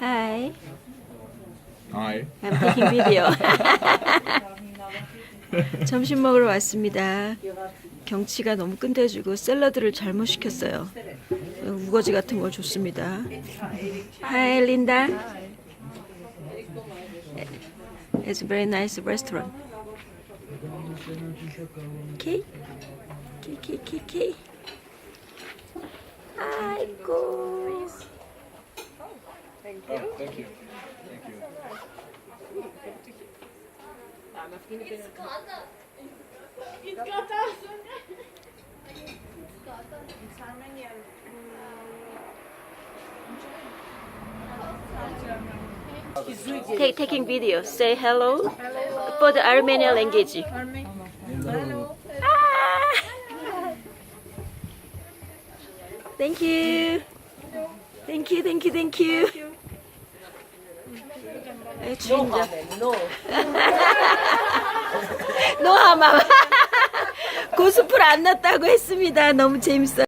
Hi, Hi. I'm taking video. 점심 먹으러 왔습니다. 경치가 너무 끝내주고 샐러드를 잘못 시켰어요. 우거지 같은 걸 줬습니다. Hi, Linda. It's a very nice restaurant. Okay. Okay, okay, okay, okay. Thank you. Thank you. Take, taking video. Say hello, for the Armenian language. Ah! Thank you. Thank you, thank you, thank you. 에, 주인장. 노하마. 고스프를 안 났다고 했습니다. 너무 재밌어요.